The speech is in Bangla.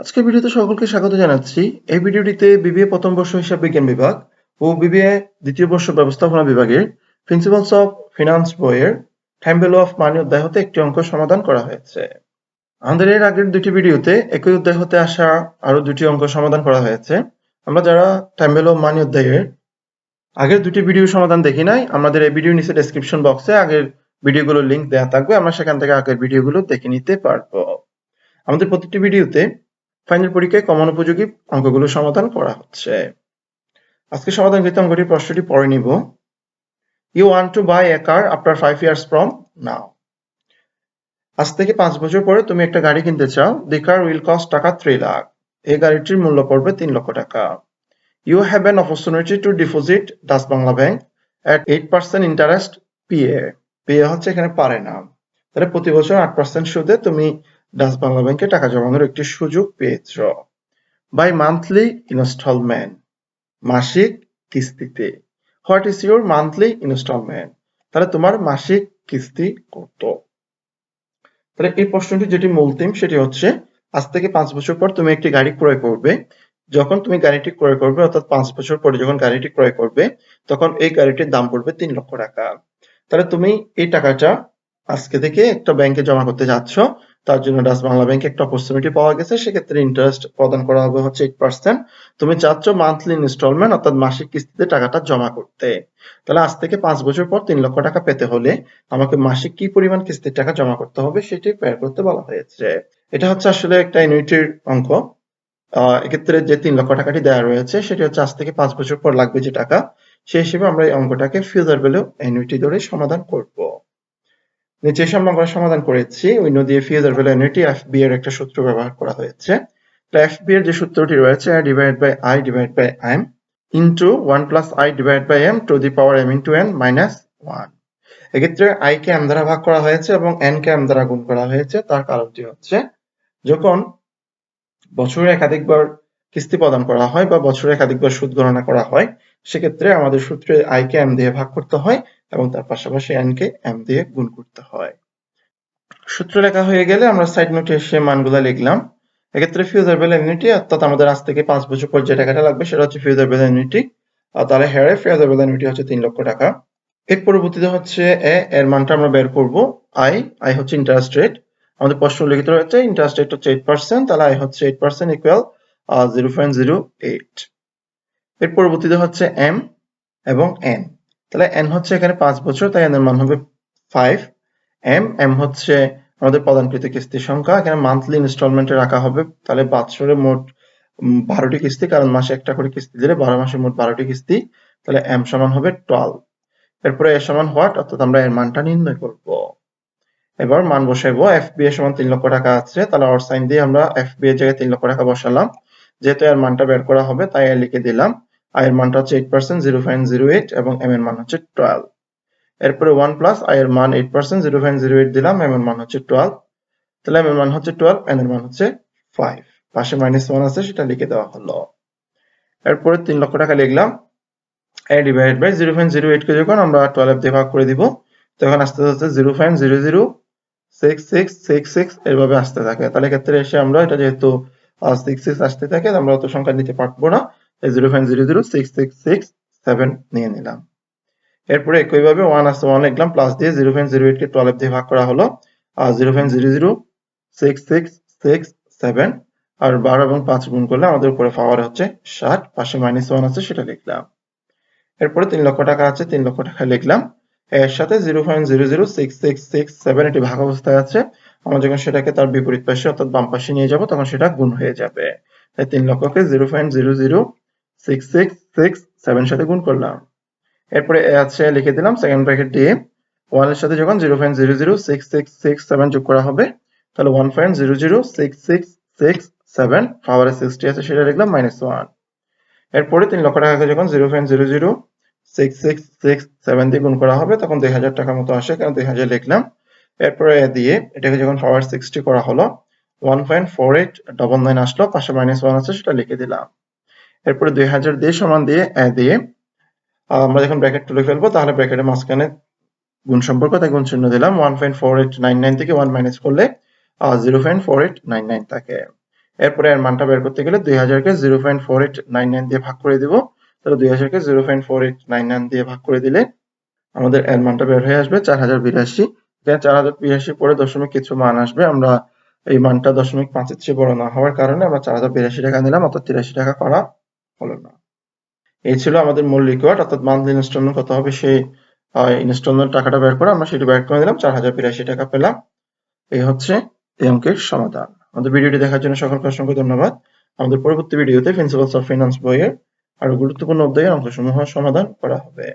আজকের ভিডিওতে সকলকে স্বাগত জানাচ্ছি। এই ভিডিওটিতে বিবিএ প্রথম বর্ষ হিসাব বিজ্ঞান বিভাগ ও বিবিএ দ্বিতীয় বর্ষ ব্যবস্থাপনা বিভাগের প্রিন্সিপালস অফ ফিনান্স বইয়ের টাইম ভ্যালু অফ মানি অধ্যায় হতে একটি অঙ্ক সমাধান করা হয়েছে। আমাদের এর আগের দুটি ভিডিওতে একই অধ্যায় হতে আসা আরও দুটি অঙ্ক সমাধান করা হয়েছে। আমরা যারা টাইম ভ্যালু অফ মানি অধ্যায়ের আগের দুটি ভিডিও সমাধান দেখি নাই, আমাদের এই ভিডিও নিচে ডেসক্রিপশন বক্সে আগের ভিডিওগুলোর লিংক দেওয়া থাকবে, আমরা সেখান থেকে আগের ভিডিওগুলো দেখে নিতে পারব। আমাদের প্রতিটি ভিডিওতে ফাইনাল পরীক্ষায় কমন উপযোগী অঙ্কগুলো সমাধান করা হচ্ছে। আজকে সমাধানকৃত অঙ্কটির প্রশ্নটি পড়ে নিব। You want to buy a car after five years from now আজ থেকে পাঁচ বছর পরে তুমি একটা গাড়ি কিনতে চাও। The car will cost taka three lakh এই গাড়িটির মূল্য পড়বে তিন লক্ষ টাকা। You have an opportunity to deposit does Bangla Bank at eight percent interest PA PA হচ্ছে এখানে পারে না। তাহলে প্রতি বছর আট পার্সেন্ট সুদে তুমি ডাচ বাংলা ব্যাংকে টাকা জমানোর একটি সুযোগ পেয়েছ। বাই মান্থলি ইনস্টলমেন্ট মাসিক কিস্তিতে। What is your monthly instalment তাহলে তোমার মাসিক কিস্তি কত? তাহলে এই প্রশ্নটি যেটি মূল থিম সেটি হচ্ছে, আজ থেকে পাঁচ বছর পর তুমি একটি গাড়ি ক্রয় করবে। যখন তুমি গাড়িটি ক্রয় করবে, অর্থাৎ পাঁচ বছর পরে যখন গাড়িটি ক্রয় করবে, তখন এই গাড়িটির দাম পড়বে তিন লক্ষ টাকা। তাহলে তুমি এই টাকাটা আজকে থেকে একটা ব্যাংকে জমা করতে যাচ্ছ। তার জন্য ডাচ বাংলা ব্যাংকে একটা অপরচুনিটি পাওয়া গেছে। সেক্ষেত্রে ইন্টারেস্ট প্রদান করা হবে হচ্ছে এইট পার্সেন্ট তুমি চাচ্ছ মান্থলি ইনস্টলমেন্ট অর্থাৎ মাসিক কিস্তিতে টাকাটা জমা করতে। তাহলে আজ থেকে পাঁচ বছর পর তিন লক্ষ টাকা পেতে হলে আমাকে মাসিক কি পরিমাণ কিস্তির টাকা জমা করতে হবে সেটি বের করতে বলা হয়েছে। এটা হচ্ছে আসলে একটা ইউনিটির অঙ্ক। এক্ষেত্রে যে তিন লক্ষ টাকাটি দেওয়া রয়েছে, সেটি হচ্ছে আজ থেকে পাঁচ বছর পর লাগবে যে টাকা। সেই হিসেবে আমরা এই অঙ্কটাকে ফিউচার ভ্যালু অ্যানুইটি ধরে সমাধান করব। নিচে এসে আমরা সমাধান করেছি উইন্ড দিয়ে future value annuity F B এর একটা সূত্র ব্যবহার করা হয়েছে। এফ বি এর যে সূত্রটি রয়েছে divide by I divide by M into one plus I divide by M to the power M into N minus one এক্ষেত্রে আই কে এম দ্বারা ভাগ করা হয়েছে এবং এন কে এম দ্বারা গুণ করা হয়েছে, তার কারণটি হচ্ছে যখন বছরে একাধিকবার কিস্তি প্রদান করা হয় বা বছরে একাধিকবার সুদ গণনা করা হয়, সেক্ষেত্রে আমাদের সূত্রে আই কে এম দিয়ে ভাগ করতে হয়। এবং তার পাশাপাশি এন কে এম দিয়ে গুণ করতে হয়। সূত্র লেখা হয়ে গেলে আমরা সাইড নোটে এসে মানগুলো লিখলাম। এক্ষেত্রে ফিউজার বেল ইউনিটি অর্থাৎ আমাদের আজ থেকে পাঁচ বছর পর যে টাকাটা লাগবে সেটা হচ্ছে ফিউজার বেল ইউনিটি আর তাহলে হেয়ারে ফিউজার বেল ইউনিটি হচ্ছে তিন লক্ষ টাকা। এর পরবর্তীতে হচ্ছে এ এর মানটা আমরা বের করব। আই আই হচ্ছে ইন্টারেস্ট রেট আমাদের প্রশ্ন লিখিত রয়েছে ইন্টারেস্ট রেট হচ্ছে এইট পার্সেন্ট তাহলে আই হচ্ছে eight percent equal zero point zero eight এর পরবর্তীতে হচ্ছে এম এবং এন তাহলে এন হচ্ছে এখানে পাঁচ বছর, তাই এন এর মান হবে ফাইভ এম এম হচ্ছে আমাদের প্রদানকৃত কিস্তির সংখ্যা। এখানে মান্থলি ইনস্টলমেন্টে রাখা হবে, তাহলে বছরে মোট বারোটি কিস্তি, কারণ মাসে একটা করে কিস্তি দিলে বারো মাসে মোট বারোটি কিস্তি, তাহলে এম সমান হবে টুয়েলভ এরপরে এ সমান হোয়াট অর্থাৎ আমরা এর মানটা নির্ণয় করব। এবার মান বসাইবো এফ বি এর সমান তিন লক্ষ টাকা আছে, তাহলে অর সাইন দিয়ে আমরা এফ বি এর জায়গায় তিন লক্ষ টাকা বসালাম। যেহেতু এর মানটা বের করা হবে, তাই এর লিখে দিলাম। আই এর মানটা হচ্ছে eight percent zero point zero eight এবং এম এর মান হচ্ছে টুয়েলভ এরপরে ওয়ান প্লাস আই এর মান eight percent zero point zero eight দিলাম এম এর মান হচ্ছে টুয়েলভ তাহলে এম এর মান হচ্ছে টুয়েলভ এন এর মান হচ্ছে ফাইভ পাশে মাইনাস ওয়ান আছে, সেটা লিখে দেওয়া হলো। এরপরে তিন লক্ষ টাকা লিখলাম। A divide by zero point zero eight কে যখন আমরা টুয়েলভ দিয়ে ভাগ করে দিব, তখন আস্তে আস্তে zero point zero zero six six six six এভাবে আসতে থাকে। তাহলে ক্ষেত্রে এসে আমরা এটা যেহেতু সিক্স সিক্স আসতে থাকে, আমরা অত সংখ্যা নিতে পারব না। Zero point zero zero six six six seven নিয়ে নিলাম। এরপরে একইভাবে ওয়ান আসতে ওয়ান লিখলাম প্লাস দিয়ে জিরো পয়েন্ট জিরো এইট কে টুয়েলভ দিয়ে ভাগ করা হলো, আর zero point zero zero six six six seven আর বারো এবং পাঁচ গুণ করলে আমাদের উপরে পাওয়ার হচ্ছে ষাট, পাশে মাইনাস ওয়ান আছে সেটা লিখলাম। এরপরে তিন লক্ষ টাকা আছে, তিন লক্ষ টাকা লিখলাম। এর সাথে zero point zero zero six six six seven এটি ভাগ অবস্থায় আছে, আমরা যখন সেটাকে তার বিপরীত পাশে অর্থাৎ বাম পাশে নিয়ে যাব, তখন সেটা গুণ হয়ে যাবে। তাই তিন লক্ষকে zero point zero zero six six six seven সাথে গুণ করলাম। এরপরে আছে, লিখে দিলাম সেকেন্ড ব্র্যাকেট দিয়ে ওয়ানের সাথে যখন zero point zero zero six six seven যোগ করা হবে, তাহলে one point zero zero six six six seven পাওয়ারে সিক্সটি আছে, সেটা লিখলাম মাইনাস ওয়ান এরপরে তিন লক্ষ টাকাকে যখন zero point zero zero six six six seven দিয়ে গুণ করা হবে, তখন দুই হাজার টাকার মতো আসে, কারণ দুই হাজার লিখলাম। এরপরে দিয়ে এটাকে যখন পাওয়ার সিক্সটি করা হলো one point four eight double nine আসলো, পাশে মাইনাস ওয়ান আছে, সেটা লিখে দিলাম। এরপরে দুই হাজার দিয়ে সমান দিয়ে দিয়ে, আমরা যখন ব্র্যাকেট তুলে ফেলব, তাহলে ব্র্যাকেটের মাঝখানে গুণ সম্পর্ক তাই গুণ চিহ্ন দিলাম। One point four eight nine nine থেকে ওয়ান মাইনাস করলে zero point four eight nine nine থাকে। এরপরে এর মানটা বের করতে গেলে দুই হাজারকে zero point four eight nine nine দিয়ে ভাগ করে দিব। তাহলে দুই হাজারকে zero point four eight nine nine দিয়ে ভাগ করে দিলে, আমাদের এর মানটা বের হয়ে আসবে চার হাজার বিরাশি। চার হাজার বিরাশি পরে দশমিক কিছু মান আসবে। আমরা এই মানটা দশমিক পাঁচের চেয়ে বড় না হওয়ার কারণে আমরা চার হাজার বিরাশি টাকা নিলাম, অর্থাৎ তিরাশি টাকা করা। হলো না। এই ছিল আমাদের মূল রিকোয়ার্ড অর্থাৎ মান্থলি ইনস্টলমেন্ট কত হবে। সেই ইনস্টলমেন্ট টাকাটা বের করে আমরা সেটি ব্যয় করে দিলাম। চার হাজার বিরাশি টাকা পেলাম। এই হচ্ছে এই অঙ্কের সমাধান। আমাদের ভিডিওটি দেখার জন্য সকলকে অসংখ্য ধন্যবাদ। আমাদের পরবর্তী ভিডিওতে প্রিন্সিপালস অফ ফিনান্স বইয়ের আরও গুরুত্বপূর্ণ অধ্যায়ের অঙ্কসমূহ সমাধান করা হবে।